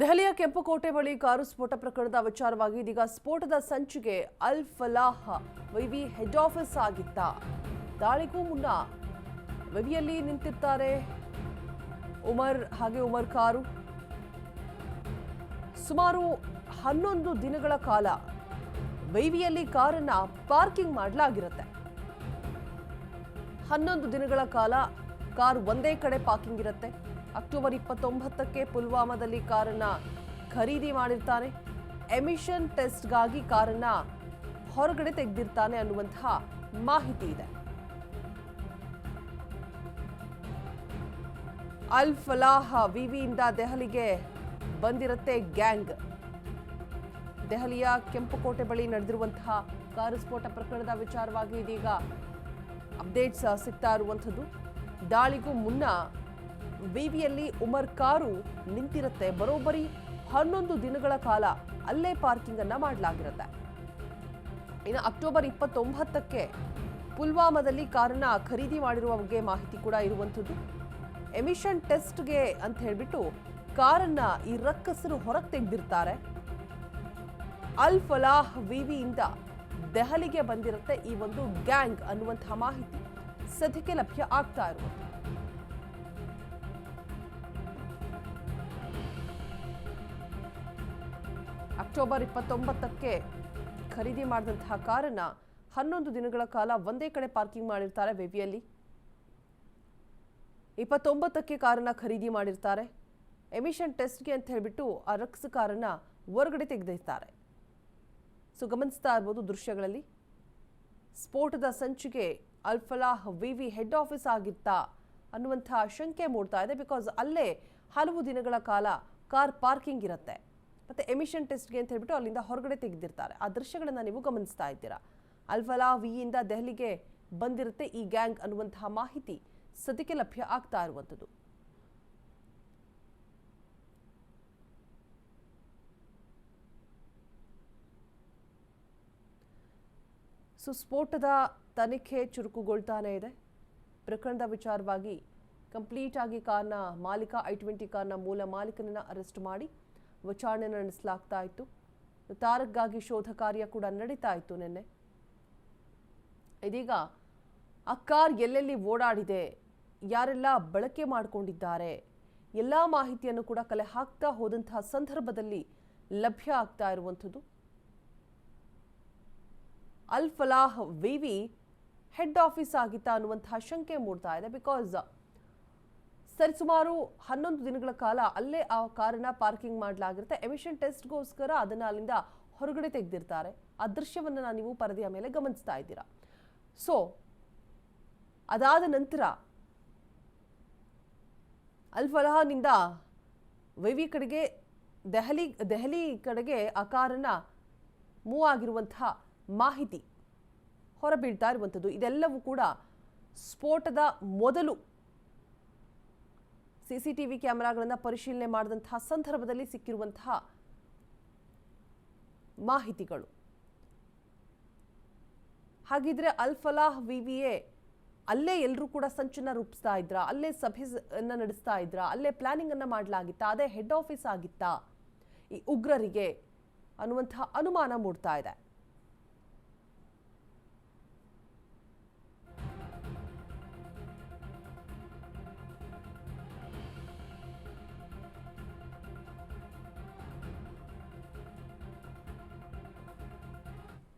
ದೆಹಲಿಯ ಕೆಂಪುಕೋಟೆ ಬಳಿ ಕಾರು ಸ್ಫೋಟ ಪ್ರಕರಣದ ವಿಚಾರವಾಗಿ ಇದೀಗ ಸ್ಫೋಟದ ಸಂಚಿಗೆ ಅಲ್ ಫಲಾಹ್, ವಿವಿ ಹೆಡ್ ಆಫೀಸ್ ಆಗಿತ್ತ. ದಾಳಿಗೂ ಮುನ್ನ ವಿವಿಯಲ್ಲಿ ನಿಂತಿರ್ತಾರೆ ಉಮರ್, ಹಾಗೆ ಉಮರ್ ಕಾರು. ಸುಮಾರು ಹನ್ನೊಂದು ದಿನಗಳ ಕಾಲ ವೈವಿಯಲ್ಲಿ ಕಾರನ್ನ ಪಾರ್ಕಿಂಗ್ ಮಾಡಲಾಗಿರುತ್ತೆ. ಹನ್ನೊಂದು ದಿನಗಳ ಕಾಲ ಕಾರ್ ಒಂದೇ ಕಡೆ ಪಾರ್ಕಿಂಗ್ ಇರುತ್ತೆ. ಅಕ್ಟೋಬರ್ ಇಪ್ಪತ್ತೊಂಬತ್ತಕ್ಕೆ ಪುಲ್ವಾಮಾದಲ್ಲಿ ಕಾರನ್ನ ಖರೀದಿ ಮಾಡಿರ್ತಾನೆ ಎಮಿಷನ್ ಟೆಸ್ಟ್ಗಾಗಿ ಕಾರನ್ನ ಹೊರಗಡೆ ತೆಗೆದಿರ್ತಾನೆ ಅನ್ನುವಂತಹ ಮಾಹಿತಿ ಇದೆ. ಅಲ್ ಫಲಾಹ್ ವಿವಿಯಿಂದ ದೆಹಲಿಗೆ ಬಂದಿರುತ್ತೆ ಗ್ಯಾಂಗ್. ದೆಹಲಿಯ ಕೆಂಪುಕೋಟೆ ಬಳಿ ನಡೆದಿರುವಂತಹ ಕಾರು ಸ್ಫೋಟ ಪ್ರಕರಣದ ವಿಚಾರವಾಗಿ ಇದೀಗ ಅಪ್ಡೇಟ್ಸ್ ಸಿಗ್ತಾ ಇರುವಂಥದ್ದು. ದಾಳಿಗೂ ಮುನ್ನ ವಿವಿಯಲ್ಲಿ ಉಮರ್ ಕಾರು ನಿಂತಿರುತ್ತೆ. ಬರೋಬ್ಬರಿ ಹನ್ನೊಂದು ದಿನಗಳ ಕಾಲ ಅಲ್ಲೇ ಪಾರ್ಕಿಂಗ್ ಅನ್ನ ಮಾಡಲಾಗಿರುತ್ತೆ. ಇನ್ನು ಅಕ್ಟೋಬರ್ ಇಪ್ಪತ್ತೊಂಬತ್ತಕ್ಕೆ ಪುಲ್ವಾಮಾದಲ್ಲಿ ಕಾರನ್ನ ಖರೀದಿ ಮಾಡಿರುವ ಬಗ್ಗೆ ಮಾಹಿತಿ ಕೂಡ ಇರುವಂಥದ್ದು. ಎಮಿಷನ್ ಟೆಸ್ಟ್ಗೆ ಅಂತ ಹೇಳಿಬಿಟ್ಟು ಕಾರನ್ನ ಈ ರಕ್ಕಸರು ಹೊರಗೆ ತೆಗೆದಿರ್ತಾರೆ. ಅಲ್ ಫಲಾಹ್ ವಿವಿಯಿಂದ ದೆಹಲಿಗೆ ಬಂದಿರುತ್ತೆ ಈ ಒಂದು ಗ್ಯಾಂಗ್ ಅನ್ನುವಂತಹ ಮಾಹಿತಿ ಸದ್ಯಕ್ಕೆ ಲಭ್ಯ ಆಗ್ತಾ ಇರುವುದು ಅಕ್ಟೋಬರ್ ಇಪ್ಪತ್ತೊಂಬತ್ತಕ್ಕೆ ಖರೀದಿ ಮಾಡಿದಂತಹ ಕಾರನ್ನು ಹನ್ನೊಂದು ದಿನಗಳ ಕಾಲ ಒಂದೇ ಕಡೆ ಪಾರ್ಕಿಂಗ್ ಮಾಡಿರ್ತಾರೆ ವಿವಿಯಲ್ಲಿ. ಇಪ್ಪತ್ತೊಂಬತ್ತಕ್ಕೆ ಕಾರನ್ನು ಖರೀದಿ ಮಾಡಿರ್ತಾರೆ. ಎಮಿಷನ್ ಟೆಸ್ಟ್ಗೆ ಅಂತ ಹೇಳಿಬಿಟ್ಟು ಆ ರಕ್ಸ್ ಕಾರನ್ನ ಹೊರಗಡೆ ತೆಗೆದಿರ್ತಾರೆ. ಸೊ ಗಮನಿಸ್ತಾ ಇರ್ಬೋದು ದೃಶ್ಯಗಳಲ್ಲಿ. ಸ್ಫೋಟದ ಸಂಚಿಗೆ ಅಲ್ಫಲಾಹ್ ವಿವಿ ಹೆಡ್ ಆಫೀಸ್ ಆಗಿತ್ತಾ ಅನ್ನುವಂಥ ಶಂಕೆ ಮೂಡ್ತಾ ಇದೆ. ಬಿಕಾಸ್ ಅಲ್ಲೇ ಹಲವು ದಿನಗಳ ಕಾಲ ಕಾರ್ ಪಾರ್ಕಿಂಗ್ ಇರುತ್ತೆ. ಮತ್ತೆ ಎಮಿಷನ್ ಟೆಸ್ಟ್ಗೆ ಅಂತ ಹೇಳ್ಬಿಟ್ಟು ಅಲ್ಲಿಂದ ಹೊರಗಡೆ ತೆಗೆದಿರ್ತಾರೆ. ಆ ದೃಶ್ಯಗಳನ್ನು ನೀವು ಗಮನಿಸ್ತಾ ಇದ್ದೀರಾ? ಅಲ್ಫಲಾ ವಿಯಿಂದ ದೆಹಲಿಗೆ ಬಂದಿರುತ್ತೆ ಈ ಗ್ಯಾಂಗ್ ಅನ್ನುವಂತಹ ಮಾಹಿತಿ ಸದ್ಯಕ್ಕೆ ಲಭ್ಯ ಆಗ್ತಾ ಇರುವಂಥದ್ದು. ಸೊ ಸ್ಫೋಟದ ತನಿಖೆ ಚುರುಕುಗೊಳ್ತಾನೆ ಇದೆ. ಪ್ರಕರಣದ ವಿಚಾರವಾಗಿ ಕಂಪ್ಲೀಟ್ ಆಗಿ ಕಾರ್ನ ಮಾಲೀಕ ಐ ಟ್ವೆಂಟಿ ಕಾರ್ನ ಮೂಲ ಮಾಲೀಕನನ್ನ ಅರೆಸ್ಟ್ ಮಾಡಿ ವಿಚಾರಣೆ ನಡೆಸಲಾಗ್ತಾ ಇತ್ತು. ತಾರಕ್ಗಾಗಿ ಶೋಧ ಕಾರ್ಯ ಕೂಡ ನಡೀತಾ ಇತ್ತು ನಿನ್ನೆ. ಇದೀಗ ಆ ಕಾರ್ ಎಲ್ಲೆಲ್ಲಿ ಓಡಾಡಿದೆ, ಯಾರೆಲ್ಲ ಬಳಕೆ ಮಾಡಿಕೊಂಡಿದ್ದಾರೆ, ಎಲ್ಲ ಮಾಹಿತಿಯನ್ನು ಕೂಡ ಕಲೆ ಹಾಕ್ತಾ ಹೋದಂತಹ ಸಂದರ್ಭದಲ್ಲಿ ಲಭ್ಯ ಆಗ್ತಾ ಇರುವಂಥದ್ದು. ಅಲ್ ಫಲಾಹ್ ವಿವಿ ಹೆಡ್ ಆಫೀಸ್ ಆಗಿತ್ತಾ ಅನ್ನುವಂತಹ ಶಂಕೆ ಮೂಡ್ತಾ ಇದೆ. ಬಿಕಾಸ್ ಸರಿಸುಮಾರು ಹನ್ನೊಂದು ದಿನಗಳ ಕಾಲ ಅಲ್ಲೇ ಆ ಕಾರನ್ನ ಪಾರ್ಕಿಂಗ್ ಮಾಡಲಾಗಿರುತ್ತೆ. ಎಮಿಷನ್ ಟೆಸ್ಟ್ಗೋಸ್ಕರ ಅದನ್ನ ಅಲ್ಲಿಂದ ಹೊರಗಡೆ ತೆಗೆದಿರ್ತಾರೆ. ಆ ನಾನು ನೀವು ಪರದೆಯ ಮೇಲೆ ಗಮನಿಸ್ತಾ ಇದ್ದೀರಾ. ಸೊ ಅದಾದ ನಂತರ ಅಲ್ ವೈವಿ ಕಡೆಗೆ, ದೆಹಲಿ ದೆಹಲಿ ಕಡೆಗೆ ಆ ಕಾರನ್ನ ಮೂವ್ ಆಗಿರುವಂತಹ ಮಾಹಿತಿ ಹೊರಬೀಳ್ತಾ ಇರುವಂಥದ್ದು. ಇದೆಲ್ಲವೂ ಕೂಡ ಸ್ಫೋಟದ ಮೊದಲು ಸಿ ಸಿ ಟಿ ವಿ ಕ್ಯಾಮೆರಾಗಳನ್ನು ಪರಿಶೀಲನೆ ಮಾಡಿದಂತಹ ಸಂದರ್ಭದಲ್ಲಿ ಸಿಕ್ಕಿರುವಂತಹ ಮಾಹಿತಿಗಳು. ಹಾಗಿದ್ರೆ ಅಲ್ ಫಲಾಹ್ ವಿ ವಿ ಎ ಅಲ್ಲೇ ಎಲ್ಲರೂ ಕೂಡ ಸಂಚನ್ನ ರೂಪಿಸ್ತಾ ಇದ್ರ? ಅಲ್ಲೇ ಸಭೆಯನ್ನ ನಡೆಸ್ತಾ ಇದ್ರ? ಅಲ್ಲೇ ಪ್ಲಾನಿಂಗ್ ಅನ್ನ ಮಾಡಲಾಗಿತ್ತಾ? ಅದೇ ಹೆಡ್ ಆಫೀಸ್ ಆಗಿತ್ತಾ? ಈ ಉಗ್ರರಿಗೆ ಅನ್ನುವಂತಹ ಅನುಮಾನ ಮೂಡ್ತಾ ಇದೆ.